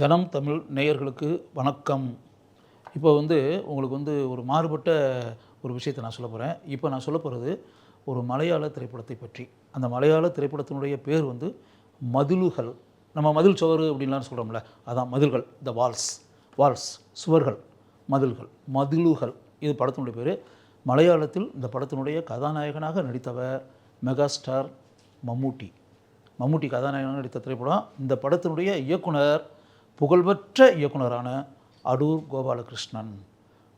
ஜனம் தமிழ் நேயர்களுக்கு வணக்கம். இப்போ வந்து உங்களுக்கு வந்து ஒரு மாறுபட்ட ஒரு விஷயத்தை நான் சொல்ல போகிறேன் இப்போ நான் சொல்ல போகிறது ஒரு மலையாள திரைப்படத்தை பற்றி. அந்த மலையாள திரைப்படத்தினுடைய பேர் வந்து மதிலுகள். நம்ம மதில் சுவர் அப்படின்லாம் சொல்கிறோம்ல அதான் மதில்கள் த வால்ஸ் வால்ஸ் சுவர்கள் மதில்கள் மதிலுகள். இது படத்தினுடைய பேர். மலையாளத்தில் இந்த படத்தினுடைய கதாநாயகனாக நடித்தவர் மெகாஸ்டார் மம்மூட்டி. மம்முட்டி கதாநாயகனாக நடித்த திரைப்படம். இந்த படத்தினுடைய இயக்குனர் புகழ்பெற்ற இயக்குனரான அடூர் கோபாலகிருஷ்ணன்.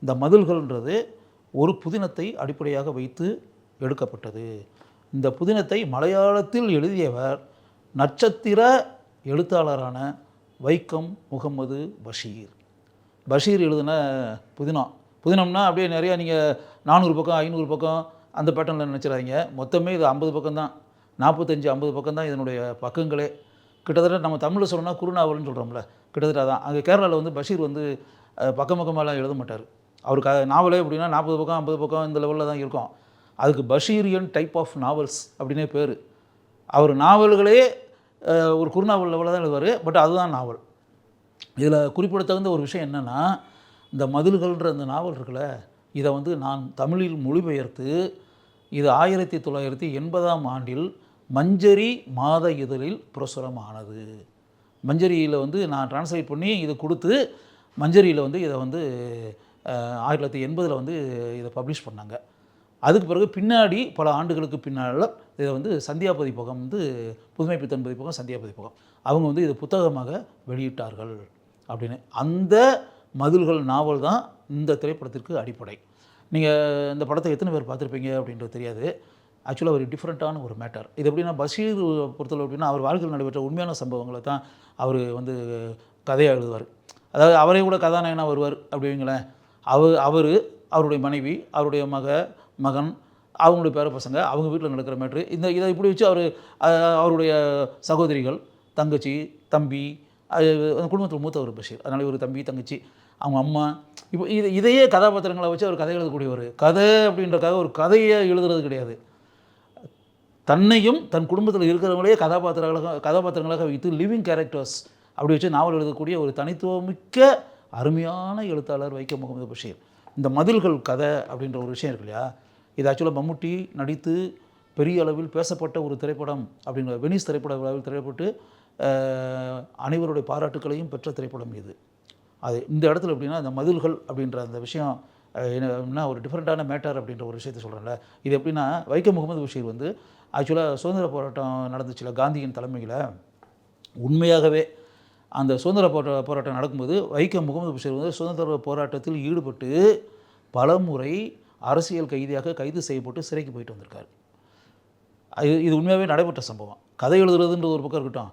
இந்த மதில்கள்ன்றது ஒரு புதினத்தை அடிப்படையாக வைத்து எடுக்கப்பட்டது. இந்த புதினத்தை மலையாளத்தில் எழுதியவர் நட்சத்திர எழுத்தாளரான வைக்கம் முகமது பஷீர். பஷீர் எழுதின புதினம் புதினம்னா அப்படியே நிறையா நீங்கள் நானூறு பக்கம் ஐநூறு பக்கம் அந்த பேட்டர்னில் நினச்சிடாதீங்க. மொத்தமே இது ஐம்பது பக்கம் தான் நாற்பத்தஞ்சு ஐம்பது பக்கம் தான் இதனுடைய பக்கங்களே. கிட்டத்தட்ட நம்ம தமிழில் சொல்லணும்னா குருநாவல்னு சொல்கிறோம்ல கிட்டத்தட்ட அதான். அங்கே கேரளாவில் வந்து பஷீர் வந்து பக்கம் பக்கமாகலாம் எழுத மாட்டார். அவருக்கு நாவலே எப்படின்னா நாற்பது பக்கம் ஐம்பது பக்கம் இந்த லெவலில் தான் இருக்கும். அதுக்கு பஷீரியன் டைப் ஆஃப் நாவல்ஸ் அப்படின்னே பேர். அவர் நாவல்களே ஒரு குறுநாவல் லெவலில் தான் எழுதுவார் பட் அதுதான் நாவல். இதில் குறிப்பிடத்தகுந்த ஒரு விஷயம் என்னென்னா இந்த மதில்கள்ன்ற அந்த நாவல் இருக்குல்ல இதை வந்து நான் தமிழில் மொழிபெயர்த்து இது ஆயிரத்தி தொள்ளாயிரத்தி எண்பதாம் ஆண்டில் மஞ்சரி மாத இதழில் பிரசுரமானது. மஞ்சரியில் வந்து நான் டிரான்ஸ்லேட் பண்ணி இதை கொடுத்து மஞ்சரியில் வந்து இதை வந்து ஆயிரத்தி தொள்ளாயிரத்தி எண்பதில் வந்து இதை பப்ளிஷ் பண்ணாங்க. அதுக்கு பிறகு பின்னாடி பல ஆண்டுகளுக்கு பின்னால் இதை வந்து சந்தியா பதிப்பகம் வந்து புதுமை பித்தன் பதிப்பகம் சந்தியா பதிப்பகம் அவங்க வந்து இதை புத்தகமாக வெளியிட்டார்கள் அப்படின்னு. அந்த மதில்கள் நாவல் தான் இந்த திரைப்படத்திற்கு அடிப்படை. நீங்கள் இந்த படத்தை எத்தனை பேர் பார்த்துருப்பீங்க அப்படின்றது தெரியாது. ஆக்சுவலாக ஒரு டிஃப்ரெண்ட்டான ஒரு மேட்டர் இது எப்படின்னா பஷீர் பொறுத்தளவு அப்படின்னா அவர் வாழ்க்கையில் நடைபெற்ற உண்மையான சம்பவங்களை தான் அவர் வந்து கதையாக எழுதுவார். அதாவது அவரே கூட கதாநாயகனாக வருவார் அப்படிங்களேன் அவர் அவர் அவருடைய மனைவி அவருடைய மக மகன் அவங்களுடைய பேர பசங்க அவங்க வீட்டில் நடக்கிற மேட்ரு இந்த இதை இப்படி வச்சு அவர் அவருடைய சகோதரிகள் தங்கச்சி தம்பி அது அந்த குடும்பத்தில் மூத்தவர் பஷீர். அதனால் இவர் தம்பி தங்கச்சி அவங்க அம்மா. இப்போ இது இதையே கதாபாத்திரங்களை வச்சு அவர் கதை எழுதக்கூடியவர். கதை அப்படின்றக்காக ஒரு கதையை எழுதுறது கிடையாது. தன்னையும் தன் குடும்பத்தில் இருக்கிறவங்களே கதாபாத்திரங்களாக கதாபாத்திரங்களாக வைத்து லிவிங் கேரக்டர்ஸ் அப்படி வச்சு நாவல் எழுதக்கூடிய ஒரு தனித்துவமிக்க அருமையான எழுத்தாளர் வைக்கம் முகமது பஷீர். இந்த மதில்கள் கதை அப்படின்ற ஒரு விஷயம் இருக்கு இல்லையா? இது ஆக்சுவலாக மம்முட்டி நடித்து பெரிய அளவில் பேசப்பட்ட ஒரு திரைப்படம் அப்படிங்கிற வெனிஸ் திரைப்பட விழாவில் திரைப்பட்டு அனைவருடைய பாராட்டுக்களையும் பெற்ற திரைப்படம் இது. அது இந்த இடத்துல எப்படின்னா இந்த மதில்கள் அப்படின்ற அந்த விஷயம் என்ன ஒரு டிஃப்ரெண்ட்டான மேட்டர் அப்படின்ற ஒரு விஷயத்தை சொல்கிறேன்ல இது எப்படின்னா வைக்கம் முகமது பஷீர் வந்து ஆக்சுவலாக சுதந்திர போராட்டம் நடந்துச்சுல காந்தியின் தலைமையில். உண்மையாகவே அந்த சுதந்திர போராட்ட போராட்டம் நடக்கும்போது வைக்கம் முகமது பஷீர் வந்து சுதந்திர போராட்டத்தில் ஈடுபட்டு பலமுறை அரசியல் கைதியாக கைது செய்யப்பட்டு சிறைக்கு போயிட்டு வந்திருக்காரு. இது இது உண்மையாகவே நடைபெற்ற சம்பவம். கதை எழுதுறதுன்ற ஒரு பக்கம் இருக்கட்டும்.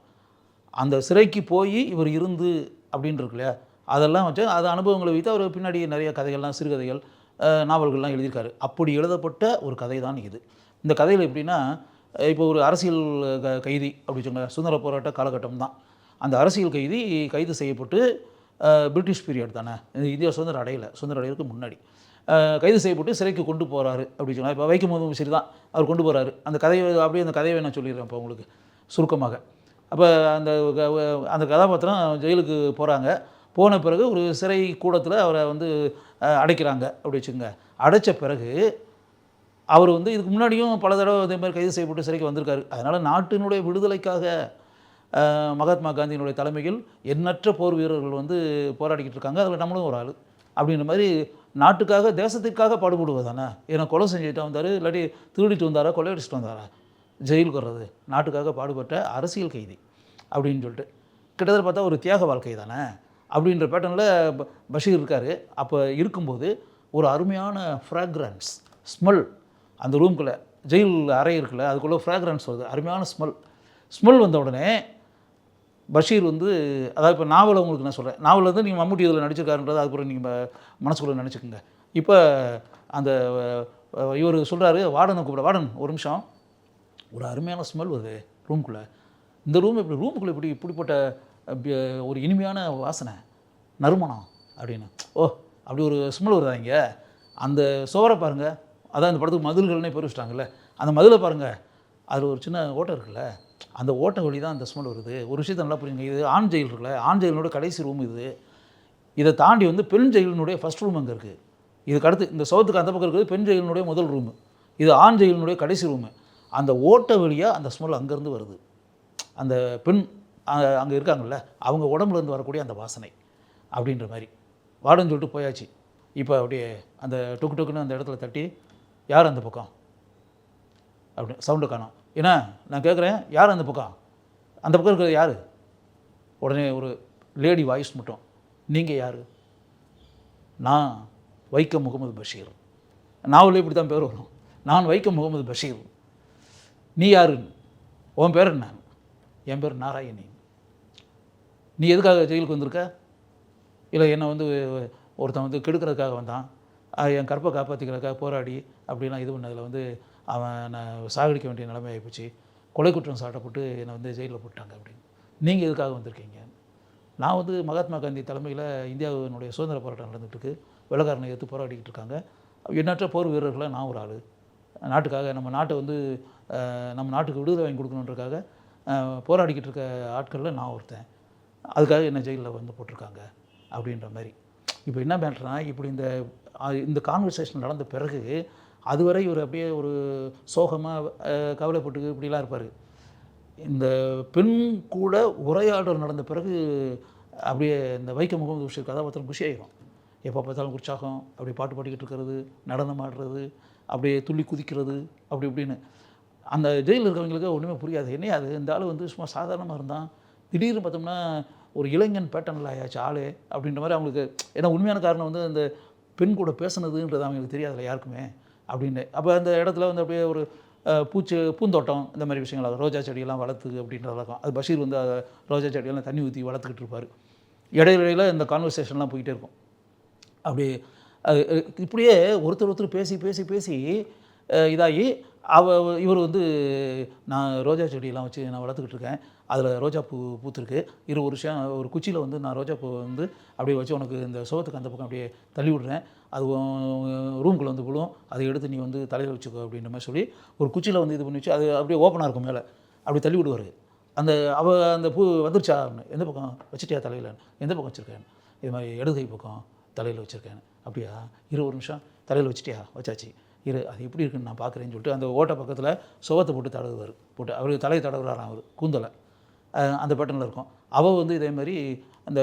அந்த சிறைக்கு போய் இவர் இருந்து அப்படின்னு இருக்கு இல்லையா? அதெல்லாம் வச்சு அது அனுபவங்களை வைத்து அவர் பின்னாடி நிறைய கதைகள்லாம் சிறுகதைகள் நாவல்கள்லாம் எழுதியிருக்காரு. அப்படி எழுதப்பட்ட ஒரு கதை தான் இது. இந்த கதையில் எப்படின்னா இப்போ ஒரு அரசியல் க- கைதி அப்படி சொன்ன சுதந்திர போராட்ட காலகட்டம் தான் அந்த அரசியல் கைதி கைது செய்யப்பட்டு பிரிட்டிஷ் பீரியட் தானே. இந்தியா சுதந்திரம் அடையலை. சுதந்திரம் அடையிறதுக்கு முன்னாடி. கைது செய்யப்பட்டு சிறைக்கு கொண்டு போகிறாரு அப்படி சொன்னால் இப்போ வைக்கம் முகமது சரி தான் அவர் கொண்டு போகிறாரு அந்த கதையை அப்படியே அந்த கதையை நான் சொல்லிடுறேன் இப்போ உங்களுக்கு சுருக்கமாக. அப்போ அந்த க- அந்த கதாபாத்திரம் ஜெயிலுக்கு போகிறாங்க போன பிறகு ஒரு சிறை கூடத்தில் அவரை வந்து அடைக்கிறாங்க. அப்படி வச்சுக்கோங்க. அடைச்ச பிறகு அவர் வந்து இதுக்கு முன்னாடியும் பல தடவை அதே மாதிரி கைது செய்யப்பட்டு சிறைக்கு வந்திருக்காரு. அதனால் நாட்டினுடைய விடுதலைக்காக மகாத்மா காந்தியினுடைய தலைமையில் எண்ணற்ற போர் வீரர்கள் வந்து போராடிக்கிட்டு இருக்காங்க. அதில் நம்மளும் ஒரு ஆள். அப்படின்ற மாதிரி நாட்டுக்காக தேசத்திற்காக பாடுபடுவதானே ஏன்னா கொலை செஞ்சுட்டு வந்தார் இல்லாட்டி திருடிட்டு வந்தாரா கொள்ளையடிச்சிட்டு வந்தாரா? ஜெயிலுக்கு வர்றது. நாட்டுக்காக பாடுபட்ட அரசியல் கைதி. அப்படின்னு சொல்லிட்டு. கிட்டத்தட்ட பார்த்தா ஒரு தியாக வாழ்க்கை தானே? அப்படின்ற பேட்டர்னில் பஷீர் இருக்கார். அப்போ இருக்கும்போது ஒரு அருமையான ஃப்ராக்ரன்ஸ் ஸ்மெல் அந்த ரூம்குள்ளே ஜெயில் அறை இருக்குல்ல அதுக்குள்ளே ஃப்ராக்ரன்ஸ் வருது. அருமையான ஸ்மெல் ஸ்மெல் வந்த உடனே பஷீர் வந்து அதாவது இப்போ நாவலை உங்களுக்கு நான் சொல்கிறேன் நாவல் வந்து நீங்கள் மம்முட்டி இதில் நடிச்சிருக்காருன்றது அதுக்கப்புறம் நீங்கள் மனசுக்குள்ளே நினச்சிக்கோங்க. இப்போ அந்த இவர் சொல்கிறாரு வார்டனை கூப்பிட வார்டன் ஒரு நிமிஷம். ஒரு அருமையான ஸ்மெல் வருது ரூம்குள்ளே இந்த ரூம் இப்படி ரூமுக்குள்ளே இப்படி இப்படிப்பட்ட ஒரு இனிமையான வாசனை. நறுமணம் அப்படின்னு. ஓ அப்படி ஒரு ஸ்மெல் வருதா இங்கே? அந்த சுவரை பாருங்கள் அதான் இந்த படத்துக்கு மதில்கள்னே பேர் வச்சிட்டாங்கல்ல. அந்த மதிலை பாருங்கள் அதில் ஒரு சின்ன ஓட்டை இருக்குல்ல. அந்த ஓட்ட வழி தான் அந்த ஸ்மெல் வருது. ஒரு விஷயத்தை நல்லா புரியுங்க. இது ஆண் ஜெயில் இருக்குல்ல. ஆண் ஜெயிலினோட கடைசி ரூம் இது. இதை தாண்டி வந்து பெண் ஜெயிலினுடைய ஃபஸ்ட் ரூம் அங்கே இருக்குது இதுக்கு அடுத்து இந்த சவுத்துக்கு அந்த பக்கம் இருக்குது பெண் ஜெயிலினுடைய முதல் ரூமு இது ஆண் ஜெயிலினுடைய கடைசி ரூமு அந்த ஓட்ட வழியாக அந்த ஸ்மெல் அங்கேருந்து வருது. அந்த பெண் அங்கே இருக்காங்கல்ல அவங்க உடம்புலேருந்து வரக்கூடிய அந்த வாசனை அப்படின்ற மாதிரி. வாடன்னு சொல்லிட்டு போயாச்சு. இப்போ அப்படியே அந்த டொக்கு டொக்குன்னு அந்த இடத்துல தட்டி யார் அந்த பக்கம்? அப்படி சவுண்டு காணோம். ஏன்னா நான் கேட்குறேன் யார் அந்த பக்கம்? அந்த பக்கம் இருக்கிறது யார்? உடனே ஒரு லேடி வாய்ஸ் மட்டும் நீங்கள் யார்? நான் வைக்கம் முகமது பஷீர். நாவலே இப்படி தான் பேர் வரும். நான் வைக்கம் முகமது பஷீர். நீ யாருன்னு? உன் பேர் என்ன? என் பேர் நாராயணி நீ எதுக்காக ஜெயிலுக்கு வந்திருக்க? இல்லை என்னை வந்து ஒருத்தன் வந்து கெடுக்கிறதுக்காக வந்தான். என் கற்பை காப்பாற்றிக்கிறதுக்காக போராடி அப்படிலாம் இது பண்ணதில் வந்து அவன் நான் சாகடிக்க வேண்டிய நிலைமை ஆகிப்போச்சு கொலை குற்றம் சாட்டப்பட்டு என்னை வந்து ஜெயிலில் போட்டாங்க அப்படின்னு. நீங்கள் எதுக்காக வந்திருக்கீங்க? நான் வந்து மகாத்மா காந்தி தலைமையில் இந்தியாவினுடைய சுதந்திர போராட்டம் நடந்துட்டு இருக்கு வெள்ளக்காரனை எடுத்து போராடிக்கிட்டு இருக்காங்க. எண்ணற்ற போர் வீரர்களை நான் ஒரு ஆள். நாட்டுக்காக நம்ம நாட்டை வந்து நம்ம நாட்டுக்கு விடுதலை வாங்கி கொடுக்கணுன்றக்காக போராடிக்கிட்டு இருக்க ஆட்களில் நான் ஒருத்தன். அதுக்காக என்ன ஜெயிலில் வந்து போட்டிருக்காங்க அப்படின்ற மாதிரி. இப்போ என்ன பண்ணுறேன்னா இப்படி இந்த இந்த கான்வர்சேஷன் நடந்த பிறகு அதுவரை இவர் அப்படியே ஒரு சோகமாக கவலைப்பட்டு இப்படிலாம் இருப்பார். இந்த பெண் கூட உரையாடல் நடந்த பிறகு அப்படியே இந்த வைக்கம் முகமது பஷீர் கதாபாத்திரம் குஷி ஆயிரும் எப்போ பார்த்தாலும் உற்சாகம் அப்படி பாட்டு பாடிக்கிட்டு இருக்கிறது நடனம் ஆடுறது அப்படியே துள்ளி குதிக்கிறது அப்படி இப்படின்னு. அந்த ஜெயிலில் இருக்கிறவங்களுக்கு ஒன்றுமே புரியாது. என்ன அது இந்த ஆள் வந்து சும்மா சாதாரணமாக இருந்தான். திடீர்னு பார்த்தோம்னா ஒரு இளைஞன் பேட்டர்னில் ஆயாச்சு ஆளு அப்படின்ற மாதிரி அவங்களுக்கு ஏன்னா உண்மையான காரணம் வந்து அந்த பெண் கூட பேசுனதுன்றது அவங்களுக்கு தெரியாதுல்ல யாருக்குமே அப்படின்னு. அப்போ அந்த இடத்துல வந்து அப்படியே ஒரு பூச்சி பூந்தோட்டம் இந்த மாதிரி விஷயங்கள் ரோஜா செடியெல்லாம் வளர்த்து அப்படின்றதெல்லாம் வழக்கம் அது பஷீர் வந்து அதை ரோஜா செடியெல்லாம் தண்ணி ஊற்றி வளர்த்துக்கிட்டு இருப்பார். இடையிடையில் இந்த கான்வர்சேஷன்லாம் போயிட்டே இருக்கும். அப்படி அது இப்படியே ஒருத்தர் ஒருத்தர் பேசி பேசி பேசி இதாகி அவ இவர் வந்து நான் ரோஜா செடியெல்லாம் வச்சு நான் வளர்த்துக்கிட்டு இருக்கேன். அதில் ரோஜா பூ பூத்துருக்கு. இரு ஒரு விஷயம் ஒரு குச்சியில் வந்து நான் ரோஜா பூ வந்து அப்படியே வச்சு உனக்கு இந்த சோத்துக்கு அந்த பக்கம் அப்படியே தள்ளி விடுறேன். அது ரூம்குள்ளே வந்து விழும். அதை எடுத்து நீ வந்து தலையில் வச்சுக்கோ அப்படின்ற மாதிரி சொல்லி ஒரு குச்சியில் வந்து இது பண்ணி வச்சு அது அப்படியே ஓப்பனாக இருக்கும் மேலே. அப்படி தள்ளி விடுவார். அந்த அவ அந்த பூ வந்துருச்சா? எந்த பக்கம்? வச்சுட்டியா தலையில்? எந்த பக்கம் வச்சுருக்கேன்? இது மாதிரி இடதுகை பக்கம் தலையில் வச்சுருக்கேன். அப்படியா? இரு ஒரு நிமிஷம். தலையில் வச்சுட்டியா? வச்சாச்சு. இரு அது எப்படி இருக்குன்னு நான் பார்க்குறேன்னு சொல்லிட்டு அந்த ஓட்டை பக்கத்தில் சுவத்தை போட்டு தடவுவார். போட்டு அவருக்கு தலையை தடவுறாராம் அவர். கூந்தலை. அந்த பேட்டர்னில் இருக்கும். அவள் வந்து இதே மாதிரி அந்த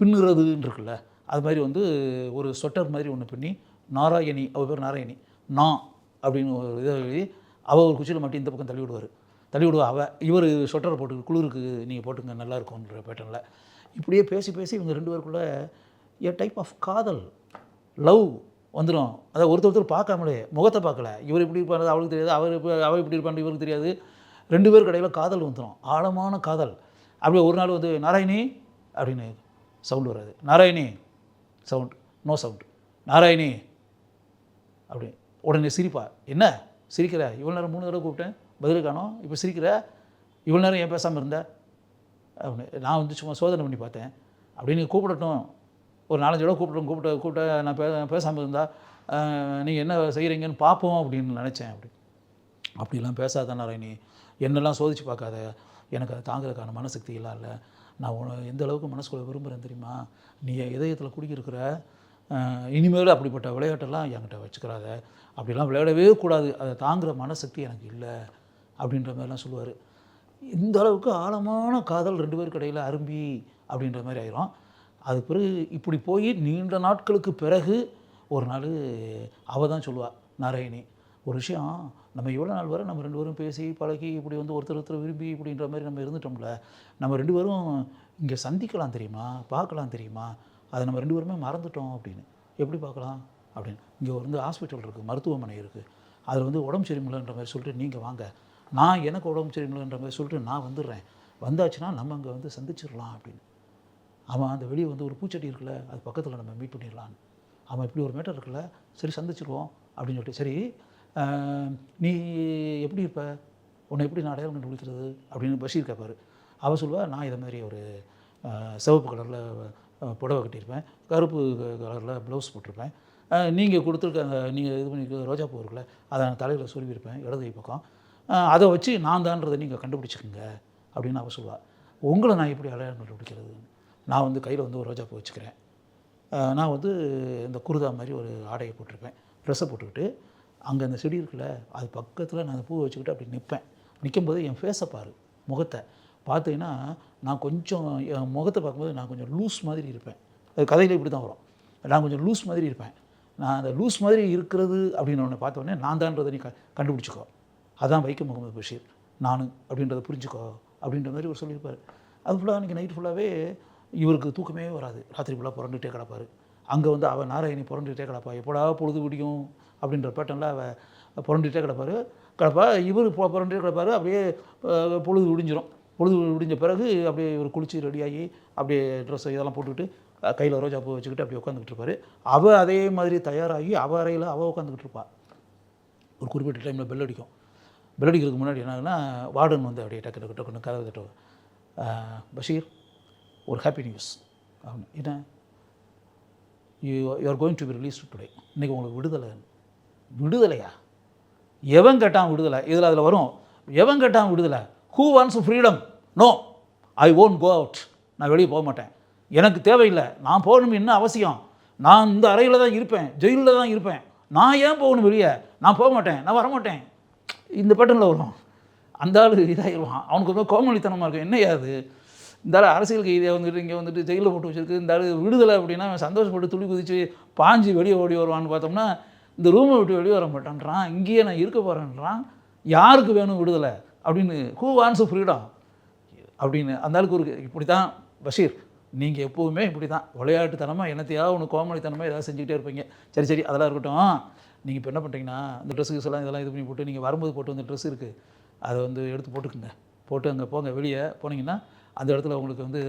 பின்னுறதுன்னு இருக்குல்ல அது மாதிரி வந்து ஒரு ஸ்வெட்டர் மாதிரி ஒன்று பின்னி நாராயணி அவள் பேர் நாராயணி நான் அப்படின்னு ஒரு இதை எழுதி அவள் ஒரு குச்சியில் மட்டும் இந்த பக்கம் தள்ளி விடுவார் தள்ளி விடுவா அவள் இவர் ஸ்வெட்டர் போட்டு குளிருக்கு நீங்கள் போட்டுங்க நல்லா இருக்கும்ன்ற பேட்டர்னில் இப்படியே பேசி பேசி இவங்க ரெண்டு பேருக்குள்ளே ஏ டைப் ஆஃப் காதல் லவ் வந்துடும் அதை ஒருத்தர் ஒருத்தர் பார்க்காமலே முகத்தை பார்க்கல. இவர் இப்படி இருப்பாரு அவளுக்கு தெரியாது அவர் இப்போ அவள் இப்படி இருப்பான்னு இவருக்கு தெரியாது. ரெண்டு பேருக்கு இடையில் காதல் வந்துடும் ஆழமான காதல். அப்படியே ஒரு நாள் வந்து நாராயணி அப்படின்னு சவுண்ட் வராது. Narayani sound no sound Narayani அப்படி. உடனே சிரிப்பா. என்ன? சிரிக்கிற? இவ்வளோ நேரம் மூணு தடவை கூப்பிட்டேன். பதில் காணோம். இப்போ சிரிக்கிற? இவ்வளோ நேரம் ஏன் பேசாமல் இருந்த? அப்படின்னு நான் வந்து சும்மா சோதனை பண்ணி பார்த்தேன். அப்படின்னு கூப்பிடட்டும். ஒரு நாலஞ்சு தடவை கூப்பிட்டோம் கூப்பிட்ட கூப்பிட்ட நான் பே பேசாமல் இருந்தால் நீங்கள் என்ன செய்கிறீங்கன்னு பார்ப்போம் அப்படின்னு நினச்சேன் அப்படி. அப்படிலாம் பேசாத நாராயணி. என்னெல்லாம் சோதிச்சு பார்க்காத? எனக்கு அதை தாங்கிறதுக்கான மனசக்தியெல்லாம் இல்லை. நான் உன எந்த அளவுக்கு மனசுக்குள்ள விரும்புகிறேன் தெரியுமா? நீ இதயத்தில் குடிக்கிருக்கிற இனிமேல் அப்படிப்பட்ட விளையாட்டெல்லாம் என்கிட்ட வச்சுக்கிறாத அப்படிலாம் விளையாடவே கூடாது. அதை தாங்குகிற மனசக்தி எனக்கு இல்லை. அப்படின்ற மாதிரிலாம் சொல்லுவார். இந்த அளவுக்கு ஆழமான காதல் ரெண்டு பேருக்கு இடையில் அரும்பி அப்படின்ற மாதிரி ஆயிரும். அது பிறகு இப்படி போய் நீண்ட நாட்களுக்கு பிறகு ஒரு நாள் அவள் தான் சொல்லுவாள் நாராயணி ஒரு விஷயம் நம்ம எவ்வளோ நாள் வரை நம்ம ரெண்டு பேரும் பேசி பழகி இப்படி வந்து ஒருத்தர் ஒருத்தர் விரும்பி இப்படின்ற மாதிரி நம்ம இருந்துட்டோம்ல நம்ம ரெண்டு பேரும் இங்கே சந்திக்கலாம் தெரியுமா? பார்க்கலாம் தெரியுமா? அதை நம்ம ரெண்டு பேருமே மறந்துட்டோம் அப்படின்னு. எப்படி பார்க்கலாம்? அப்படின்னு. இங்கே வந்து ஹாஸ்பிட்டல் இருக்குது மருத்துவமனை இருக்குது அதில் வந்து உடம்பு சரியில்லைன்ற மாதிரி சொல்லிட்டு நீங்கள் வாங்க. நான் எனக்கு உடம்பு சரியில்லைன்ற மாதிரி சொல்லிட்டு நான் வந்துடுறேன். வந்தாச்சுன்னா நம்ம அங்கே வந்து சந்திச்சிடலாம் அப்படின்னு. அவன் அந்த வெளியே வந்து ஒரு பூச்செடி இருக்குல்ல அது பக்கத்தில் நம்ம மீட் பண்ணிடலான்னு அவன் இப்படி ஒரு மேட்டர் இருக்குல்ல சரி சந்திச்சிருவோம் அப்படின்னு சொல்லிட்டு சரி நீ எப்படி இருப்ப? உன்னை எப்படி நான் அடையாளம் கண்டுபிடிக்கிறது? அப்படின்னு பஷீர் கேட்பார் அவர் சொல்லுவா நான் இதை மாதிரி ஒரு சிவப்பு கலரில் புடவை கட்டியிருப்பேன். கருப்பு கலரில் ப்ளவுஸ் போட்டிருப்பேன். நீங்கள் கொடுத்துருக்க நீங்கள் இது பண்ணி ரோஜா பூ இருக்குல்ல அதை நான் தலையில் சொல்லியிருப்பேன் இடது கை பக்கம். அதை வச்சு நான் தான்றதை நீங்கள் கண்டுபிடிச்சிக்கோங்க அப்படின்னு அவள் சொல்லுவாள் உங்களை நான் எப்படி அடையாளம் கண்டுபிடிக்கிறது? நான் வந்து கையில் வந்து ஒரு ரோஜாப்பூ வச்சுக்கிறேன். நான் வந்து இந்த குருதா மாதிரி ஒரு ஆடையை போட்டிருப்பேன். ட்ரெஸ்ஸை போட்டுக்கிட்டு அங்கே அந்த செடி இருக்குல்ல அது பக்கத்தில் நான் அந்த பூவை வச்சுக்கிட்டு அப்படி நிற்பேன் நிற்கும்போது என் ஃபேஸை பாரு முகத்தை. பார்த்தீங்கன்னா நான் கொஞ்சம் என் முகத்தை பார்க்கும்போது நான் கொஞ்சம் லூஸ் மாதிரி இருப்பேன். அது கதையில் இப்படி தான் வரும். நான் கொஞ்சம் லூஸ் மாதிரி இருப்பேன். நான் அந்த லூஸ் மாதிரி இருக்கிறது அப்படின்னு ஒன்று பார்த்த உடனே நான் தான்றதை நீ க கண்டுபிடிச்சிக்கோ. அதான் வைக்கம் முகமது பஷீர். நான் அப்படின்றத புரிஞ்சுக்கோ அப்படின்ற மாதிரி ஒரு சொல்லியிருப்பார். அது ஃபுல்லாக அன்றைக்கி நைட் ஃபுல்லாகவே இவருக்கு தூக்கமே வராது. ராத்திரி ஃபுல்லாக புரண்டுகிட்டே கிடப்பார். அங்கே வந்து அவள் நாராயணி புரண்டுகிட்டே கிடப்பா. எப்படா பொழுது பிடிக்கும் அப்படின்ற பேட்டனில் அவள் புரண்டுகிட்டே கிடப்பார். கிடப்பா இவர் பொ- புரண்டுகிட்டே கிடப்பார் அப்படியே பொழுது விடிஞ்சிரும். பொழுது விடிஞ்ச பிறகு அப்படியே இவர் குளித்து ரெடியாகி அப்படியே ட்ரெஸ் இதெல்லாம் போட்டுக்கிட்டு கையில் ரோஜா பூ வச்சுக்கிட்டு அப்படியே உட்காந்துக்கிட்டு இருப்பார். அவள் அதே மாதிரி தயாராகி அவள் அறையில் அவள் உட்காந்துக்கிட்டு இருப்பாள் ஒரு குறிப்பிட்ட டைமில் பெல் அடிக்கும். பெல் அடிக்கிறதுக்கு முன்னாடி என்னாகுன்னா வார்டன் வந்து அப்படியே டக்கு டக்கு டக்குன்னு கதவை தட்டுவார். பஷீர் ஒரு ஹாப்பி நியூஸ் அப்படின்னு என்ன? You you're going to be release today இன்றைக்கி உங்களுக்கு விடுதலை. விடுதலையா? எவன் கேட்டான் விடுதலை? இதில் அதில் வரும் எவன் கேட்டான் விடுதலை? Who wants freedom no I won't go out நான் வெளியே போக மாட்டேன். எனக்கு தேவையில்லை. நான் போகணும் என்ன அவசியம்? நான் இந்த அறையில் தான் இருப்பேன். ஜெயிலில் தான் இருப்பேன். நான் ஏன் போகணும் வெளியே? நான் போக மாட்டேன். நான் வரமாட்டேன் இந்த பட்டனில் வரும். அந்த ஆள் இதாகிடுவான். அவனுக்கு ரொம்ப கோமளித்தனமாக இருக்கும். என்ன அது? இந்த அரசியல் கைதியாக வந்துட்டு இங்கே வந்துட்டு ஜெயிலில் போட்டு வச்சுருக்கு. இந்த விடுதலை அப்படின்னா அவன் சந்தோஷப்பட்டு துளி குதிச்சு பாஞ்சு வெளியே ஓடி வருவான்னு பார்த்தோம்னா இந்த ரூமை விட்டு வெளியே வர மாட்டேன்றான். இங்கேயே நான் இருக்க போகிறேன்றான் யாருக்கு வேணும் விடுதலை? அப்படின்னு ஹூ வான்ஸ் ஃப்ரீடம் அப்படின்னு அந்த ஆளுக்கு ஒரு இப்படி தான் பஷீர் நீங்கள் எப்போவுமே இப்படி தான் விளையாட்டுத்தனமாக என்னத்தையாவது ஒன்று கோமளித்தனமாக ஏதாவது செஞ்சுக்கிட்டே இருப்பீங்க. சரி சரி அதெல்லாம் இருக்கட்டும். நீங்கள் இப்போ என்ன பண்ணுறீங்கன்னா இந்த ட்ரெஸ்ஸுக்கு எல்லாம் இதெல்லாம் இது பண்ணி போட்டு நீங்கள் வரும்போது போட்டு வந்த ட்ரெஸ் இருக்குது அதை வந்து எடுத்து போட்டுக்குங்க. போட்டு அங்கே போங்க வெளியே போனீங்கன்னா அந்த இடத்துல உங்களுக்கு வந்து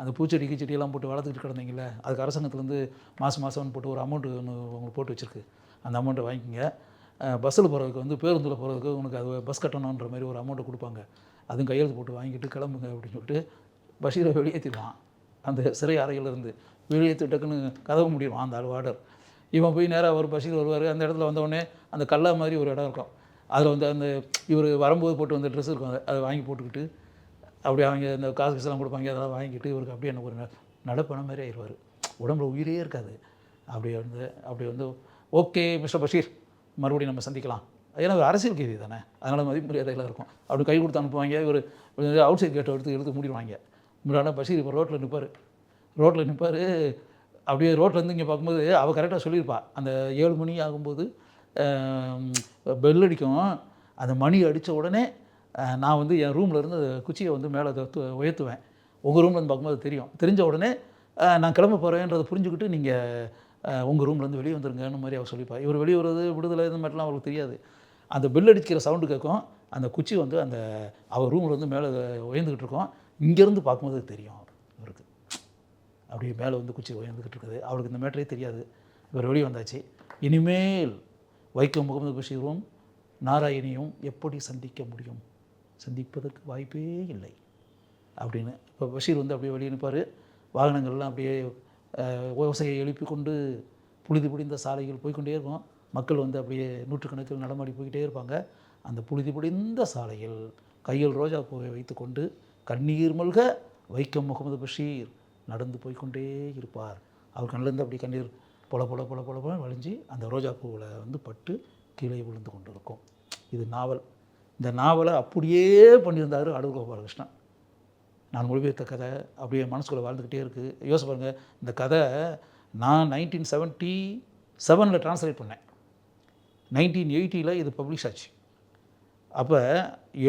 அந்த பூச்செடி கீச்செடியெல்லாம் போட்டு வளர்த்துக்கிட்டு கிடந்தீங்களே அதுக்கு அரசாங்கத்துலேருந்து மாதம் மாதம்னு போட்டு ஒரு அமௌண்ட்டு ஒன்று உங்களுக்கு போட்டு வச்சுருக்கு. அந்த அமௌண்ட்டை வாங்கிக்கிங்க. பஸ்ஸில் போகிறதுக்கு வந்து பேருந்தில் போகிறதுக்கு உனக்கு அது பஸ் கட்டணுன்ற மாதிரி ஒரு அமௌண்ட்டை கொடுப்பாங்க. அதுவும் கையெழுத்து போட்டு வாங்கிட்டு கிளம்புங்க அப்படின்னு சொல்லிட்டு பஷீரை வெளியேற்றிடுவான். அந்த சிறை அறையிலேருந்து வெளியேற்றி டக்குன்னு கதவு முடிடுவான் அந்த ஆள் இவன் போய் நேராக ஒரு பஷீர் வருவார். அந்த இடத்துல வந்த அந்த கல்லா மாதிரி ஒரு இடம் இருக்கும். அதில் வந்து அந்த இவர் வரும்போது போட்டு வந்த ட்ரெஸ் இருக்கும். அதை அதை வாங்கி போட்டுக்கிட்டு அப்படி அவங்க இந்த காசு காசுலாம் கொடுப்பாங்க அதெல்லாம் வாங்கிட்டு இவருக்கு அப்படியே எனக்கு ஒரு நடப்பண மாதிரி ஆயிடுவார். உடம்புல உயிரே இருக்காது. அப்படி வந்து அப்படி வந்து ஓகே மிஸ்டர் பஷீர் மறுபடியும் நம்ம சந்திக்கலாம். ஏன்னா ஒரு அரசியல் கைதி தானே. அதனால் மதிப்பு மரியாதைகளாக இருக்கும். அப்படி கை கொடுத்து அனுப்புவாங்க ஒரு அவுட் சைட் கேட்டை எடுத்து எடுத்து மூடிடுவாங்க. முன்னாடி பஷீர் இப்போ ரோட்டில் நிற்பார் ரோட்டில் நிற்பார் அப்படியே ரோட்லேருந்து இங்கே பார்க்கும்போது அவள் கரெக்டாக சொல்லியிருப்பா. அந்த ஏழு மணி ஆகும்போது பெல் அடிக்கும். அந்த மணி அடித்த உடனே நான் வந்து என் ரூமில் இருந்து அந்த குச்சியை வந்து மேலே உயர்த்துவேன். உங்கள் ரூமில் இருந்து பார்க்கும்போது தெரியும். தெரிஞ்ச உடனே நான் கிளம்ப போகிறேன்றதை புரிஞ்சுக்கிட்டு நீங்கள் உங்கள் ரூம்லேருந்து வெளியே வந்துருங்கன்னு மாதிரி அவர் சொல்லிப்பார். இவர் வெளியே வருது விடுதலை இந்த மாதிரிலாம் அவருக்கு தெரியாது. அந்த பெல் அடிக்கிற சவுண்டு கேட்கும். அந்த குச்சி வந்து அந்த அவர் ரூமில் வந்து மேலே உயர்ந்துக்கிட்டு இருக்கோம். இங்கேருந்து பார்க்கும்போது தெரியும் இவருக்கு. அப்படியே மேலே வந்து குச்சி உயர்ந்துக்கிட்டு இருக்குது. அவருக்கு இந்த மேட்டரே தெரியாது. இவர் வெளியே வந்தாச்சு. இனிமேல் வைக்கம் முகமது பஷீரும் நாராயணியும் எப்படி சந்திக்க முடியும்? சந்திப்பதற்கு வாய்ப்பே இல்லை. அப்படின்னு இப்போ பஷீர் வந்து அப்படியே வெளியே நிற்பார். வாகனங்கள்லாம் அப்படியே அஹ், ஓசையை எழுப்பி கொண்டு புழுதி புடிந்த சாலைகள் போய்க்கொண்டே இருக்கும். மக்கள் வந்து அப்படியே நூற்றுக்கணக்கில் நடமாடி போய்கிட்டே இருப்பாங்க. அந்த புழுதி புடிந்த சாலையில் கையில் ரோஜா பூவை வைத்துக்கொண்டு கண்ணீர் மல்க வைக்கம் முகமது பஷீர் நடந்து போய்க்கொண்டே இருப்பார். அவர் கண்ணிலேருந்து அப்படி கண்ணீர் பொல பொல பொல பொல பொல வழிஞ்சு அந்த ரோஜா பூவில் வந்து பட்டு கீழே விழுந்து கொண்டு இருக்கும் இது நாவல். இந்த நாவலை அப்படியே பண்ணியிருந்தார் அடூர் கோபாலகிருஷ்ணன் நான் மொழிபெயர்த்த கதை அப்படியே மனசுக்குள்ளே வாழ்ந்துக்கிட்டே இருக்குது யோசிச்சு பாருங்கள் இந்த கதை நான் நைன்டீன் செவன்ட்டி செவனில் ட்ரான்ஸ்லேட் பண்ணேன். நைன்டீன் எயிட்டியில் இது பப்ளிஷ் ஆச்சு. அப்போ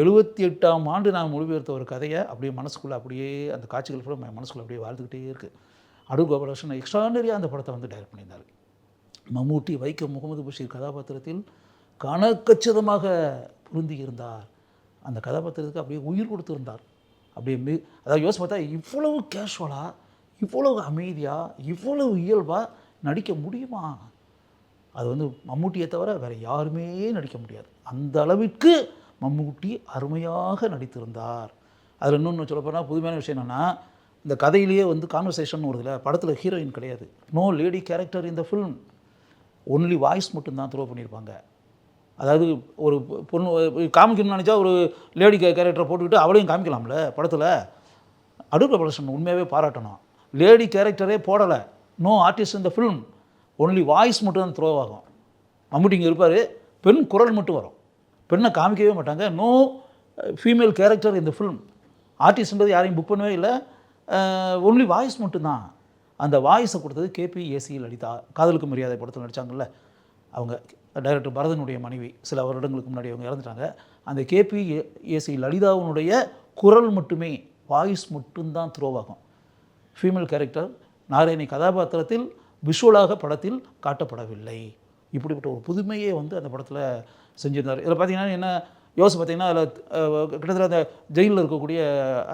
எழுபத்தி எட்டாம் ஆண்டு நான் மொழிபெயர்த்த ஒரு கதையை அப்படியே மனசுக்குள்ளே அப்படியே அந்த காட்சிகள் கூட என் மனசுக்குள்ளே அப்படியே வாழ்ந்துக்கிட்டே இருக்குது அடூர் கோபாலகிருஷ்ணன் எக்ஸ்ட்ரானரியாக அந்த படத்தை வந்து டைரக்ட் பண்ணியிருந்தார். மம்மூட்டி வைக்கம் முகமது பஷீர் கதாபாத்திரத்தில் கணக்கச்சிதமாக பொருந்தி இருந்தார் அந்த கதாபாத்திரத்துக்கு அப்படியே உயிர் கொடுத்துருந்தார். அப்படியே மி அதாவது யோசிச்சு பார்த்தா இவ்வளவு கேஷுவலாக இவ்வளவு அமைதியாக இவ்வளவு இயல்பாக நடிக்க முடியுமா? அது வந்து மம்முட்டியை தவிர வேறு யாருமே நடிக்க முடியாது. அந்த அளவிற்கு மம்மூட்டி அருமையாக நடித்திருந்தார். அதில் இன்னொன்று சொல்ல போனால் புதுமையான விஷயம் என்னென்னா இந்த கதையிலேயே வந்து கான்வர்சேஷன் வருதுல படத்தில் ஹீரோயின் கிடையாது. நோ லேடி கேரக்டர் இந்த ஃபிலிம் ஒன்லி வாய்ஸ் மட்டும்தான் த்ரோ பண்ணியிருப்பாங்க. அதாவது ஒரு பொண்ணு காமிக்கணும்னு நினச்சா ஒரு லேடி கேரக்டரை போட்டுக்கிட்டு அவளையும் காமிக்கலாம்ல படத்தில்? அடுப்பு பிரபலசன் உண்மையாகவே பாராட்டணும். லேடி கேரக்டரே போடலை. நோ ஆர்டிஸ்ட் இந்த ஃபிலிம் ஒன்லி வாய்ஸ் மட்டும் தான் த்ரோ ஆகும். மம்முட்டி இங்கே இருப்பார். பெண் குரல் மட்டும் வரும். பெண்ணை காமிக்கவே மாட்டாங்க. நோ ஃபீமேல் கேரக்டர் இந்த ஃபிலிம் ஆர்டிஸ்ட்ன்றது யாரையும் புக் பண்ணவே இல்லை. ஒன்லி வாய்ஸ் மட்டும்தான். அந்த வாய்ஸை கொடுத்தது கேபி ஏசி லலிதா. காதலுக்கு மரியாதை படத்தில் நடித்தாங்கல்ல அவங்க டைரக்டர் பரதனுடைய மனைவி சில வருடங்களுக்கு முன்னாடி அவங்க இறந்துட்டாங்க. அந்த கேபி ஏசி லலிதாவினுடைய குரல் மட்டுமே வாய்ஸ் மட்டும்தான் த்ரோ ஆகும். ஃபீமேல் கேரக்டர் நாராயணி கதாபாத்திரத்தில் விஷுவலாக படத்தில் காட்டப்படவில்லை. இப்படிப்பட்ட ஒரு புதுமையை வந்து அந்த படத்தில் செஞ்சிருந்தார். இதில் பார்த்தீங்கன்னா என்ன யோசிச்சு பார்த்தீங்கன்னா அதில் கிட்டத்தட்ட அந்த ஜெயிலில் இருக்கக்கூடிய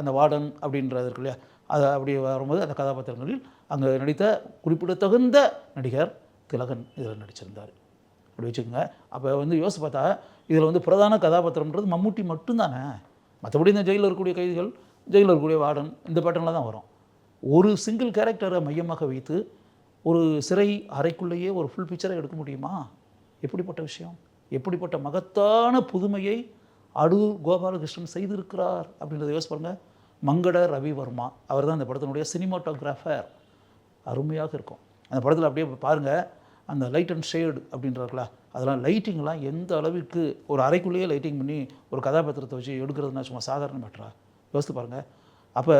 அந்த வார்டன் அப்படின்றது இருக்கு இல்லையா? அது அப்படி வரும்போது அந்த கதாபாத்திரங்களில் அங்கே நடித்த குறிப்பிடத்தகுந்த நடிகர் திலகன் இதில் நடிச்சிருந்தார். அப்படி வச்சுக்கோங்க. அப்போ வந்து யோசிச்சு பார்த்தா இதில் வந்து பிரதான கதாபாத்திரம்ன்றது மம்முட்டி மட்டும்தானே? மற்றபடி இந்த ஜெயிலில் இருக்கக்கூடிய கைதிகள் ஜெயிலில் இருக்கக்கூடிய வார்டன் இந்த பேட்டர்னில் தான் வரும். ஒரு சிங்கிள் கேரக்டரை மையமாக வைத்து ஒரு சிறை அறைக்குள்ளேயே ஒரு ஃபுல் பிக்சரை எடுக்க முடியுமா? எப்படிப்பட்ட விஷயம்? எப்படிப்பட்ட மகத்தான புதுமையை அடூர் கோபாலகிருஷ்ணன் செய்திருக்கிறார் அப்படின்றத யோசிச்சு பாருங்கள் மங்கட ரவிவர்மா அவர் தான் அந்த படத்தினுடைய சினிமாட்டோகிராஃபர் அருமையாக இருக்கும். அந்த படத்தில் அப்படியே பாருங்கள் அந்த லைட் அண்ட் ஷேடு அப்படின்றார்களா? அதெல்லாம் லைட்டிங்லாம் எந்த அளவிற்கு ஒரு அறைக்குள்ளேயே லைட்டிங் பண்ணி ஒரு கதாபாத்திரத்தை வச்சு எடுக்கிறதுனா சும்மா சாதாரண மேட்டரா யோசித்து பாருங்கள் அப்போ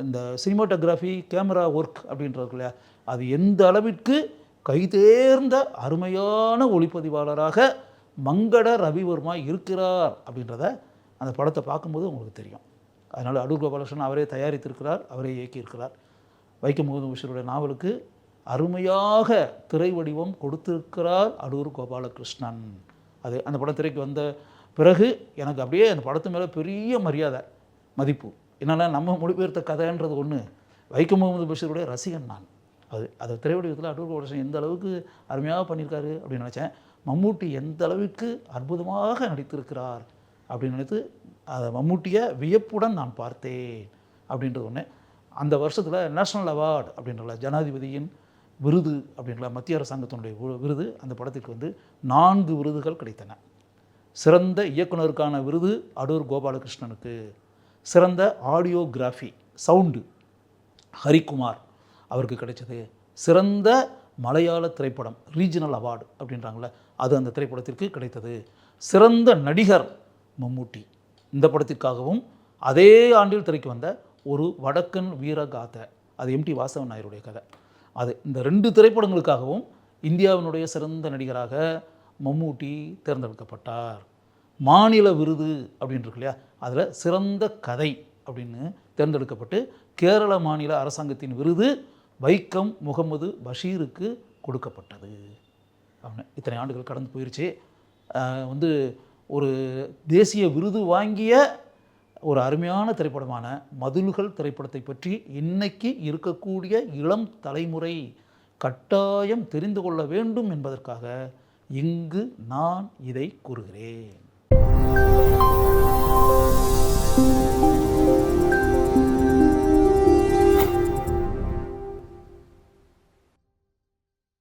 இந்த சினிமாட்டோகிராஃபி கேமரா ஒர்க் அப்படின்றது இல்லையா? அது எந்த அளவிற்கு கைதேர்ந்த அருமையான ஒளிப்பதிவாளராக மங்கட ரவிவர்மா இருக்கிறார் அப்படின்றத அந்த படத்தை பார்க்கும்போது உங்களுக்கு தெரியும். அதனால் அடூர் கோபாலகிருஷ்ணன் அவரே தயாரித்திருக்கிறார் அவரே இயக்கியிருக்கிறார். வைக்கம் முகமது பஷீருடைய நாவலுக்கு அருமையாக திரை வடிவம் கொடுத்திருக்கிறார் அடூர் கோபாலகிருஷ்ணன். அது அந்த படம் திரைக்கு வந்த பிறகு எனக்கு அப்படியே அந்த படத்து மேலே பெரிய மரியாதை மதிப்பு. என்னென்னா நம்ம மொழிபெயர்த்த கதைன்றது ஒன்று வைக்கம் முகமது பஷீருடைய ரசிகன் நான். அது அது திரைவடிவத்தில் அடூர் கோபாலகிருஷ்ணன் எந்த அளவுக்கு அருமையாக பண்ணியிருக்காரு அப்படின்னு நினச்சேன். மம்மூட்டி எந்த அளவுக்கு அற்புதமாக நடித்திருக்கிறார் அப்படின்னு நினைத்து அதை மம்மூட்டியை வியப்புடன் நான் பார்த்தேன் அப்படின்றது ஒன்று அந்த வருஷத்தில் நேஷ்னல் அவார்டு அப்படின்றல ஜனாதிபதியின் விருது அப்படிங்களா மத்திய அரசாங்கத்தினுடைய விருது. அந்த படத்திற்கு வந்து நான்கு விருதுகள் கிடைத்தன. சிறந்த இயக்குனருக்கான விருது அடூர் கோபாலகிருஷ்ணனுக்கு. சிறந்த ஆடியோகிராஃபி சவுண்டு ஹரிக்குமார் அவருக்கு கிடைச்சது. சிறந்த மலையாள திரைப்படம் ரீஜனல் அவார்டு அப்படின்றாங்களே அது அந்த திரைப்படத்திற்கு கிடைத்தது. சிறந்த நடிகர் மம்மூட்டி. இந்த படத்திற்காகவும் அதே ஆண்டில் திரைக்கு வந்த ஒரு வடக்கன் வீரகாதை அது எம்டி வாசவன் நாயருடைய கதை. அது இந்த ரெண்டு திரைப்படங்களுக்காகவும் இந்தியாவினுடைய சிறந்த நடிகராக மம்மூட்டி தேர்ந்தெடுக்கப்பட்டார். மாநில விருது அப்படின்னு இருக்கு இல்லையா? அதில் சிறந்த கதை அப்படின்னு தேர்ந்தெடுக்கப்பட்டு கேரள மாநில அரசாங்கத்தின் விருது வைக்கம் முகமது பஷீருக்கு கொடுக்கப்பட்டது. அப்படின்னு இத்தனை ஆண்டுகள் கடந்து போயிருச்சு. வந்து ஒரு தேசிய விருது வாங்கிய ஒரு அருமையான திரைப்படமான மதுல்கள் திரைப்படத்தை பற்றி இன்னைக்கு இருக்கக்கூடிய இளம் தலைமுறை கட்டாயம் தெரிந்து கொள்ள வேண்டும் என்பதற்காக இங்கு நான் இதை கூறுகிறேன்.